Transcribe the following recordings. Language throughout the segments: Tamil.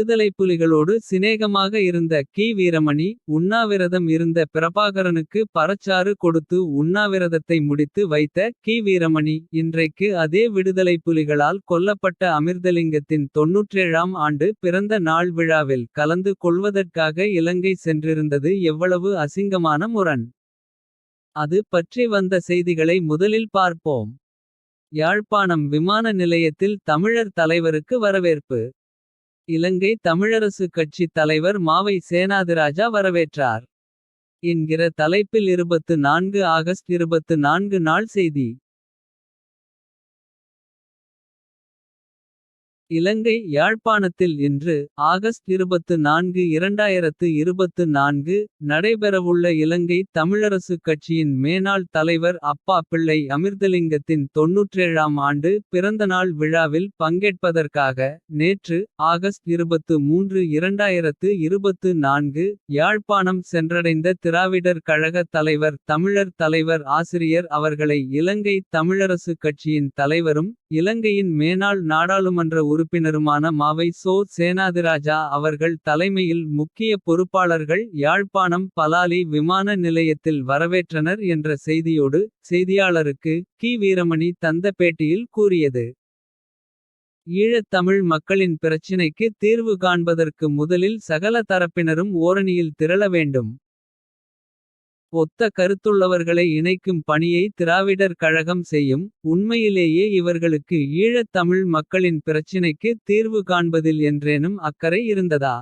விடுதலைப்புலிகளோடு சிநேகமாக இருந்த கி வீரமணி. உண்ணாவிரதம் இருந்த பிரபாகரனுக்கு பறச்சாறு கொடுத்து. உண்ணாவிரதத்தை முடித்து வைத்த கி வீரமணி. இன்றைக்கு அதே விடுதலைப்புலிகளால் கொல்லப்பட்ட அமிர்தலிங்கத்தின். தொன்னூற்றேழாம் ஆண்டு பிறந்த நாள் விழாவில் கலந்து கொள்வதற்காக. இலங்கை சென்றிருந்தது எவ்வளவு அசிங்கமான முரண். அது பற்றி வந்த செய்திகளை முதலில் பார்ப்போம். யாழ்ப்பாணம் விமான நிலையத்தில் தமிழர் தலைவருக்கு வரவேற்பு. இலங்கை தமிழரசு கட்சித் தலைவர் மாவை சேனாதிராஜா வரவேற்றார். என்கிற தலைப்பில் 24 ஆகஸ்ட் 24 நாள் செய்தி. இலங்கை யாழ்ப்பாணத்தில் இன்று ஆகஸ்ட் 24 2024 நடைபெறவுள்ள இலங்கை தமிழரசு கட்சியின் மேனாள் தலைவர் அப்பா பிள்ளை அமிர்தலிங்கத்தின் தொன்னூற்றேழாம் ஆண்டு பிறந்தநாள் விழாவில் பங்கேற்பதற்காக நேற்று ஆகஸ்ட் 23 2024 யாழ்ப்பாணம் சென்றடைந்த திராவிடர் கழக தலைவர் தமிழர் தலைவர் ஆசிரியர் அவர்களை இலங்கை தமிழரசு கட்சியின் தலைவரும் இலங்கையின் மேனாள் நாடாளுமன்ற உறுப்பினருமான மாவை சோ சேனாதிராஜா அவர்கள் தலைமையில் முக்கிய பொறுப்பாளர்கள் யாழ்ப்பாணம் பலாலி விமான நிலையத்தில் வரவேற்றனர் என்ற செய்தியோடு செய்தியாளருக்கு கி வீரமணி தந்த பேட்டியில் கூறியது. ஈழத் தமிழ் மக்களின் பிரச்சினைக்கு தீர்வு காண்பதற்கு முதலில் சகல தரப்பினரும் ஓரணியில் திரள வேண்டும். ஒத்த கருத்துள்ளவர்களை இணைக்கும் பணியை திராவிடர் கழகம் செய்யும். உண்மையிலேயே இவர்களுக்கு ஈழத் தமிழ் மக்களின் பிரச்சினைக்கு தீர்வு காண்பதில் என்றேனும் அக்கறை இருந்ததா.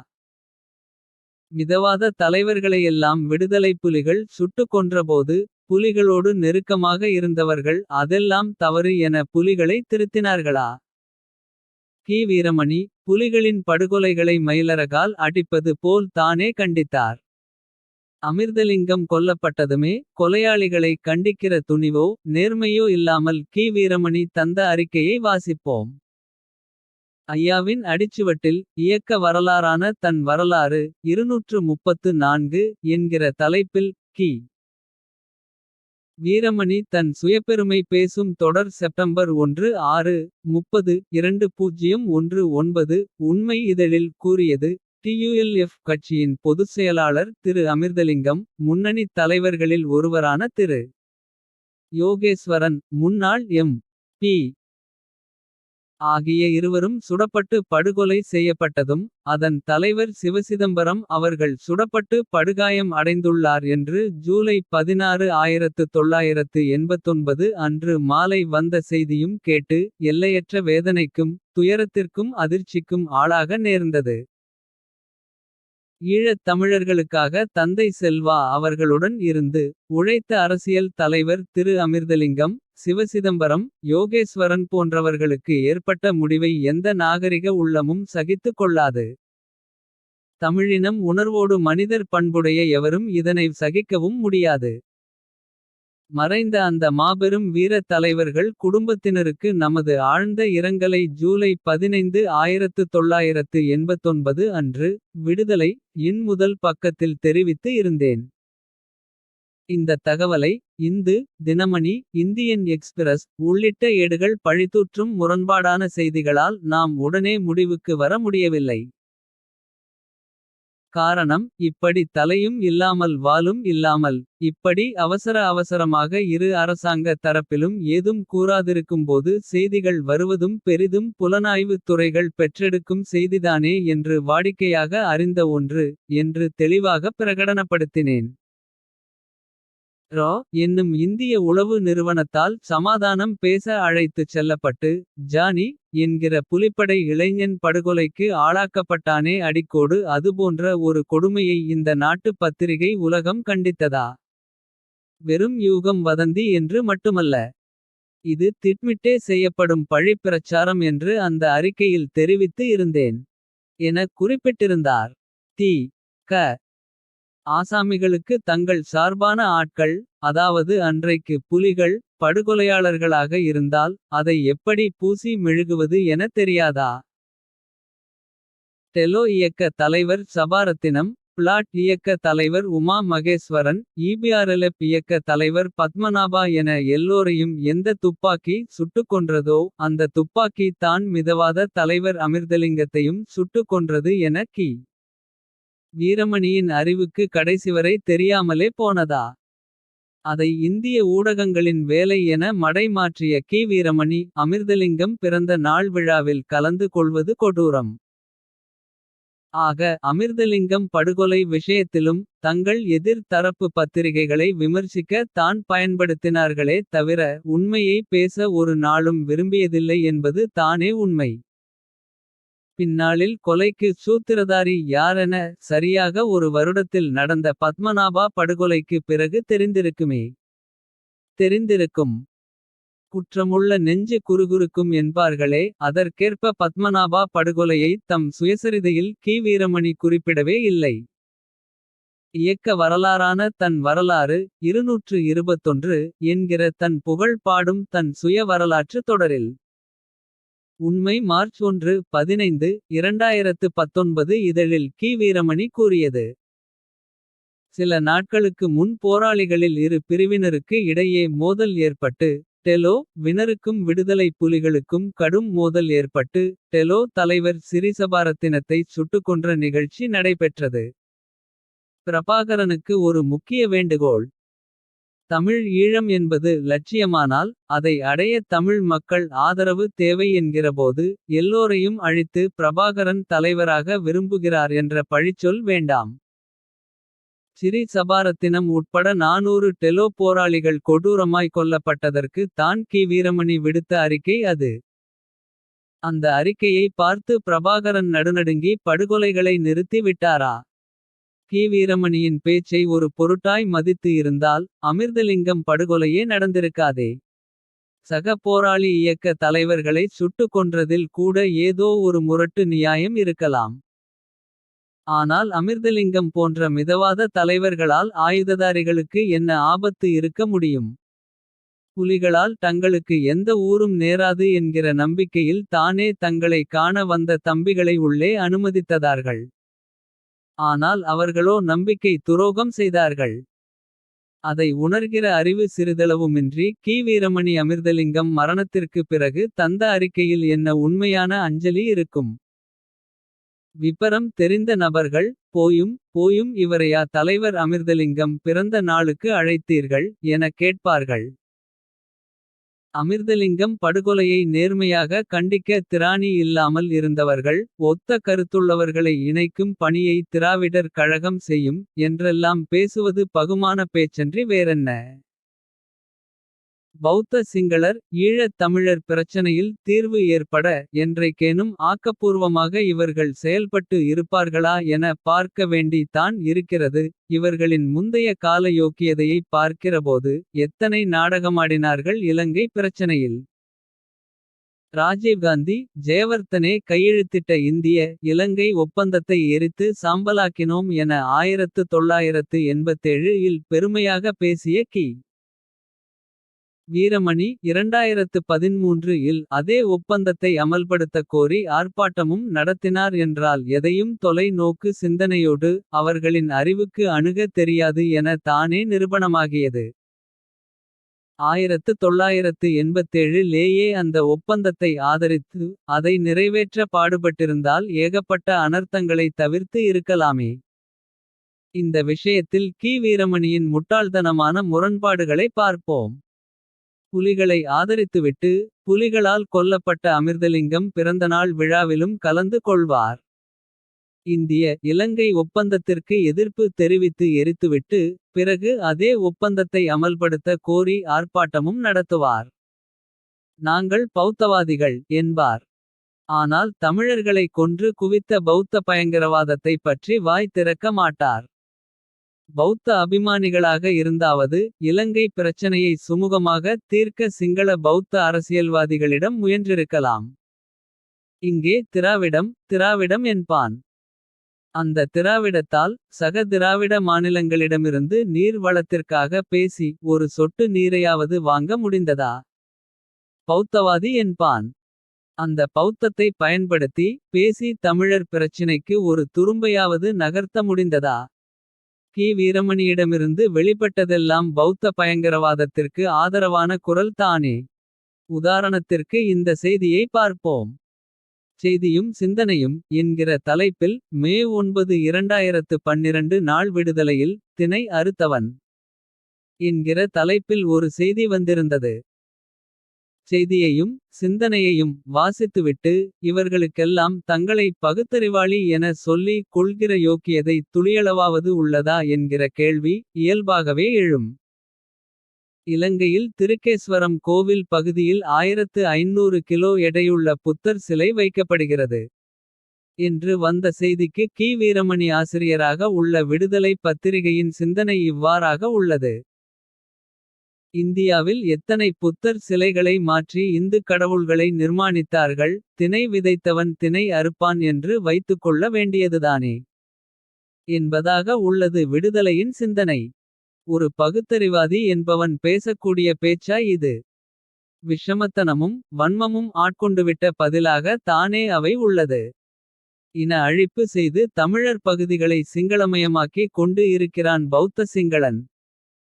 மிதவாத தலைவர்களையெல்லாம் விடுதலைப்புலிகள் சுட்டுக் கொன்றபோது. புலிகளோடு நெருக்கமாக இருந்தவர்கள் அதெல்லாம் தவறு என புலிகளை திருத்தினார்களா. கி வீரமணி புலிகளின் படுகொலைகளை மயிலரகால் அடிப்பது போல் தானே கண்டித்தார். அமிர்தலிங்கம் கொல்லப்பட்டதுமே கொலையாளிகளை கண்டிக்கிற துணிவோ. நேர்மையோ இல்லாமல் கி வீரமணி தந்த அறிக்கையை வாசிப்போம். ஐயாவின் அடிச்சுவட்டில் இயக்க வரலாறான தன் வரலாறு. 234 என்கிற தலைப்பில் கி. வீரமணி தன் சுயபெருமை பேசும் தொடர் செப்டம்பர் 1 6 30 2019 உண்மை இதழில் கூறியது. டியுஎல்எஃப் கட்சியின் பொதுச் செயலாளர் திரு அமிர்தலிங்கம். முன்னணி தலைவர்களில் ஒருவரான திரு. யோகேஸ்வரன் முன்னாள் எம். பி. ஆகிய இருவரும் சுடப்பட்டு படுகொலை செய்யப்பட்டதும். அதன் தலைவர் சிவசிதம்பரம் அவர்கள் சுடப்பட்டு படுகாயம் அடைந்துள்ளார் என்று. ஜூலை 16 1989 அன்று மாலை வந்த செய்தியும் கேட்டு. எல்லையற்ற வேதனைக்கும் துயரத்திற்கும் அதிர்ச்சிக்கும் ஆளாக நேர்ந்தது. ஈழத் தமிழர்களுக்காக தந்தை செல்வா அவர்களுடன் இருந்து. உழைத்த அரசியல் தலைவர் திரு அமிர்தலிங்கம். சிவசிதம்பரம் யோகேஸ்வரன் போன்றவர்களுக்கு ஏற்பட்ட முடிவை எந்த நாகரிக உள்ளமும் சகித்துக் கொள்ளாது. தமிழினம் உணர்வோடு மனிதர் பண்புடைய எவரும் இதனை சகிக்கவும் முடியாது. மறைந்த அந்த மாபெரும் வீரத் தலைவர்கள் குடும்பத்தினருக்கு நமது ஆழ்ந்த இரங்கலை. ஜூலை 15 1989 அன்று விடுதலை. இன் முதல் பக்கத்தில் தெரிவித்து இருந்தேன். இந்த தகவலை இந்து தினமணி இந்தியன் எக்ஸ்பிரஸ். உள்ளிட்ட ஏடுகள் பழிதூற்றும் முரண்பாடான செய்திகளால். நாம் உடனே முடிவுக்கு வர முடியவில்லை. காரணம் இப்படி தலையும் இல்லாமல் வாலும் இல்லாமல். இப்படி அவசர அவசரமாக இரு அரசாங்க தரப்பிலும் ஏதும் கூறாதிருக்கும்போது. செய்திகள் வருவதும் பெரிதும் புலனாய்வுத் துறைகள் பெற்றெடுக்கும் செய்திதானே என்று வாடிக்கையாக அறிந்த ஒன்று. என்று தெளிவாகப் பிரகடனப்படுத்தினேன். ரா என்னும் இந்திய உளவு நிறுவனத்தால் சமாதானம் பேச அழைத்துச் செல்லப்பட்டு. ஜானி என்கிற புலிப்படை இளைஞன் படுகொலைக்கு ஆளாக்கப்பட்டானே அடிக்கோடு. அதுபோன்ற ஒரு கொடுமையை இந்த நாட்டுப் பத்திரிகை உலகம் கண்டித்ததா. வெறும் யூகம் வதந்தி என்று மட்டுமல்ல. இது திட்மிட்டே செய்யப்படும் பழிப்பிரச்சாரம் என்று அந்த அறிக்கையில் தெரிவித்து இருந்தேன். என குறிப்பிட்டிருந்தார். தி. க. ஆசாமிகளுக்கு தங்கள் சார்பான ஆட்கள். அதாவது அன்றைக்கு புலிகள் படுகொலையாளர்களாக இருந்தால். அதை எப்படி பூசி மெழுகுவது எனத் தெரியாதா. டெலோ இயக்க தலைவர் சபாரத்தினம். பிளாட் இயக்க தலைவர் உமா மகேஸ்வரன் ஈபிஆர்எல்எப் இயக்க தலைவர் பத்மநாபா என எல்லோரையும் எந்த துப்பாக்கி சுட்டுக் கொன்றதோ அந்த துப்பாக்கி தான் மிதவாத தலைவர் அமிர்தலிங்கத்தையும் சுட்டுக் கொன்றது என கி. வீரமணியின் அறிவுக்கு கடைசிவரை தெரியாமலே போனதா. அதை இந்திய ஊடகங்களின் வேலை என மடை மாற்றிய கி. வீரமணி அமிர்தலிங்கம் பிறந்த நாள் விழாவில் கலந்து கொள்வது கொடூரம். ஆக அமிர்தலிங்கம் படுகொலை விஷயத்திலும். தங்கள் எதிர் தரப்பு பத்திரிகைகளை விமர்சிக்க தான் பயன்படுத்தினார்களே தவிர. உண்மையை பேச ஒரு நாளும் விரும்பியதில்லை என்பது தானே உண்மை. பின்னாளில் கொலைக்கு சூத்திரதாரி யாரென. சரியாக ஒரு வருடத்தில் நடந்த பத்மநாபா படுகொலைக்கு பிறகு தெரிந்திருக்குமே. தெரிந்திருக்கும். குற்றமுள்ள நெஞ்சு குறுகுறுக்கும் என்பார்களே. அதற்கேற்ப பத்மநாபா படுகொலையை தம் சுயசரிதையில் கி. வீரமணி குறிப்பிடவே இல்லை. இயக்க வரலாறான தன் வரலாறு. என்கிற தன் புகழ் பாடும் தன் சுய வரலாற்று தொடரில். உண்மை மார்ச் 1 15 2019 இதழில் கி. வீரமணி கூறியது. சில நாட்களுக்கு முன் போராளிகளில் இரு பிரிவினருக்கு இடையே மோதல் ஏற்பட்டு. டெலோ வினருக்கும் விடுதலைப் புலிகளுக்கும் கடும் மோதல் ஏற்பட்டு. டெலோ தலைவர் சிறிசபாரத்தினத்தை சுட்டுக்கொன்ற நிகழ்ச்சி நடைபெற்றது. பிரபாகரனுக்கு ஒரு முக்கிய வேண்டுகோள். தமிழ் ஈழம் என்பது லட்சியமானால். அதை அடைய தமிழ் மக்கள் ஆதரவு தேவை என்கிறபோது. எல்லோரையும் அழித்து பிரபாகரன் தலைவராக விரும்புகிறார் என்ற பழிச்சொல் வேண்டாம். சிறி சபாரத்தினம் உட்பட 400 டெலோ போராளிகள் கொடூரமாய் கொல்லப்பட்டதற்கு தான் கி. வீரமணி விடுத்த அறிக்கை அது. அந்த அறிக்கையை பார்த்து பிரபாகரன் நடுநடுங்கி படுகொலைகளை நிறுத்தி விட்டாரா. கி. வீரமணியின் பேச்சை ஒரு பொருட்டாய் மதித்து இருந்தால். அமிர்தலிங்கம் படுகொலையே நடந்திருக்காதே. சக போராளி இயக்க தலைவர்களை சுட்டுக் கொன்றதில் கூட ஏதோ ஒரு முரட்டு நியாயம் இருக்கலாம். ஆனால் அமிர்தலிங்கம் போன்ற மிதவாத தலைவர்களால் ஆயுததாரிகளுக்கு என்ன ஆபத்து இருக்க முடியும். புலிகளால் தங்களுக்கு எந்த ஊரும் நேராது என்கிற நம்பிக்கையில் தானே தங்களை காண வந்த தம்பிகளை உள்ளே அனுமதித்ததார்கள். ஆனால் அவர்களோ நம்பிக்கை துரோகம் செய்தார்கள். அதை உணர்கிற அறிவு சிறிதளவுமின்றி கி. வீரமணி அமிர்தலிங்கம் மரணத்திற்கு பிறகு தந்த அறிக்கையில் என்ன உண்மையான அஞ்சலி இருக்கும். விபரம் தெரிந்த நபர்கள் போயும் போயும் இவரையா தலைவர் அமிர்தலிங்கம் பிறந்த நாளுக்கு அழைத்தீர்கள் என கேட்பார்கள். அமிர்தலிங்கம் படுகொலையை நேர்மையாக கண்டிக்க திராணி இல்லாமல் இருந்தவர்கள். ஒத்த கருத்துள்ளவர்களை இணைக்கும் பணியை திராவிடர் கழகம் செய்யும். என்றெல்லாம் பேசுவது பகுமான பேச்சன்றி வேறென்ன. பௌத்த சிங்களர் ஈழத் தமிழர் பிரச்சனையில் தீர்வு ஏற்பட. என்றைக்கேனும் ஆக்கப்பூர்வமாக இவர்கள் செயல்பட்டு இருப்பார்களா என பார்க்க வேண்டி தான் இருக்கிறது. இவர்களின் முந்தைய கால யோக்கியதையைப் பார்க்கிறபோது. எத்தனை நாடகமாடினார்கள் இலங்கை பிரச்சனையில். ராஜீவ்காந்தி ஜெயவர்த்தனே கையெழுத்திட்ட இந்திய. இலங்கை ஒப்பந்தத்தை எரித்து சாம்பலாக்கினோம் என 1987 இல் பெருமையாக பேசிய கி. வீரமணி 2013 இல் அதே ஒப்பந்தத்தை அமல்படுத்த கோரி ஆர்ப்பாட்டமும் நடத்தினார் என்றால் எதையும் தொலை நோக்கு சிந்தனையோடு. அவர்களின் அறிவுக்கு அணுக தெரியாது என தானே நிரூபணமாகியது. ஆயிரத்து தொள்ளாயிரத்து எண்பத்தேழுலேயே அந்த ஒப்பந்தத்தை ஆதரித்து. அதை நிறைவேற்ற பாடுபட்டிருந்தால் ஏகப்பட்ட அனர்த்தங்களை தவிர்த்து இருக்கலாமே. இந்த விஷயத்தில் கி. வீரமணியின் முட்டாள்தனமான முரண்பாடுகளை பார்ப்போம். புலிகளை ஆதரித்துவிட்டு. புலிகளால் கொல்லப்பட்ட அமிர்தலிங்கம் பிறந்தநாள் விழாவிலும் கலந்து கொள்வார். இந்திய இலங்கை ஒப்பந்தத்திற்கு எதிர்ப்பு தெரிவித்து எரித்துவிட்டு. பிறகு அதே ஒப்பந்தத்தை அமல்படுத்த கோரி ஆர்ப்பாட்டமும் நடத்துவார். நாங்கள் பௌத்தவாதிகள் என்பார். ஆனால் தமிழர்களை கொன்று குவித்த பௌத்த பயங்கரவாதத்தை பற்றி வாய் திறக்க மாட்டார். பௌத்த அபிமானிகளாக இருந்தாவது இலங்கை பிரச்சனையை சுமூகமாக தீர்க்க சிங்கள பௌத்த அரசியல்வாதிகளிடம் முயன்றிருக்கலாம். இங்கே திராவிடம் திராவிடம் என்பான். அந்த திராவிடத்தால் சக திராவிட மாநிலங்களிடமிருந்து நீர் வளத்திற்காக பேசி. ஒரு சொட்டு நீரையாவது வாங்க முடிந்ததா. பௌத்தவாதி என்பான். அந்த பௌத்தத்தை பயன்படுத்தி பேசி தமிழர் பிரச்சினைக்கு ஒரு துரும்பையாவது நகர்த்த முடிந்ததா. கி வீரமணியிடமிருந்து வெளிப்பட்டதெல்லாம் பௌத்த பயங்கரவாதத்திற்கு ஆதரவான குரல் தானே. உதாரணத்திற்கு இந்த செய்தியை பார்ப்போம். செய்தியும் சிந்தனையும் என்கிற தலைப்பில் மே 9 2012 நாள் விடுதலையில் தினை அறுத்தவன். என்கிற தலைப்பில் ஒரு செய்தி வந்திருந்தது. செய்தியையும் சிந்தனையையும் வாசித்துவிட்டு இவர்களுக்கெல்லாம் தங்களை பகுத்தறிவாளி என சொல்லி கொள்கிற யோக்கியதை துளியளவாவது உள்ளதா என்கிற கேள்வி இயல்பாகவே எழும். இலங்கையில் திருக்கேஸ்வரம் கோவில் பகுதியில் 1500 கிலோ எடையுள்ள புத்தர் சிலை வைக்கப்படுகிறது. என்று வந்த செய்திக்கு கி வீரமணி ஆசிரியராக உள்ள விடுதலை பத்திரிகையின் சிந்தனை இவ்வாறாக உள்ளது. இந்தியாவில் எத்தனை புத்தர் சிலைகளை மாற்றி இந்து கடவுள்களை நிர்மாணித்தார்கள். தினை விதைத்தவன் தினை அறுப்பான் என்று வைத்துக்கொள்ள வேண்டியதுதானே. என்பதாக உள்ளது விடுதலையின் சிந்தனை. ஒரு பகுத்தறிவாதி என்பவன் பேசக்கூடிய பேச்சா இது. விஷமத்தனமும் வன்மமும் ஆட்கொண்டுவிட்ட பதிலாக தானே அவை உள்ளது. இன அழிப்பு செய்து தமிழர் பகுதிகளை சிங்களமயமாக்கி கொண்டு இருக்கிறான் பௌத்த சிங்களன்.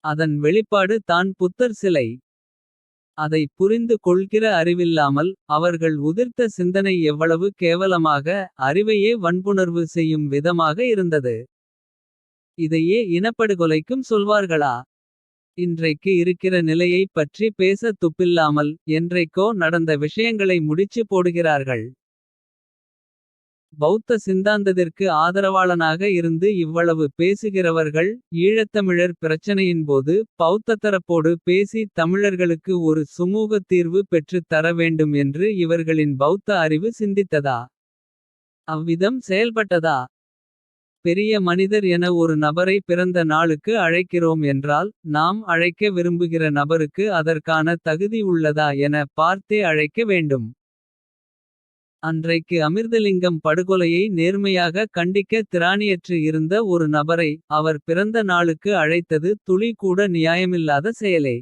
அதன் வெளிப்பாடு தான் புத்தர் சிலை. அதை புரிந்து கொள்கிற அறிவில்லாமல் அவர்கள் உதிர்த்த சிந்தனை எவ்வளவு கேவலமாக. அறிவையே வன்புணர்வு செய்யும் விதமாக இருந்தது. இதையே இனப்படுகொலைக்கும் சொல்வார்களா. இன்றைக்கு இருக்கிற நிலையைப் பற்றி பேச துப்பில்லாமல். என்றைக்கோ நடந்த விஷயங்களை முடிச்சு போடுகிறார்கள். பௌத்த சிந்தாந்தத்திற்கு ஆதரவாளனாக இருந்து இவ்வளவு பேசுகிறவர்கள். ஈழத்தமிழர் பிரச்சனையின்போது பௌத்தத்தரப்போடு பேசி. தமிழர்களுக்கு ஒரு சுமூக தீர்வு பெற்றுத் தர வேண்டும் என்று. இவர்களின் பௌத்த அறிவு சிந்தித்ததா. அவ்விதம் செயல்பட்டதா. பெரிய மனிதர் என ஒரு நபரை பிறந்த நாளுக்கு அழைக்கிறோம் என்றால். நாம் அழைக்க விரும்புகிற நபருக்கு அதற்கான தகுதி உள்ளதா என பார்த்தே அழைக்க வேண்டும். அன்றைக்கு அமிர்தலிங்கம் படுகொலையை நேர்மையாக கண்டிக்க திராணியற்று இருந்த ஒரு நபரை. அவர் பிறந்த நாளுக்கு அழைத்தது துளி கூட நியாயமில்லாத செயலே.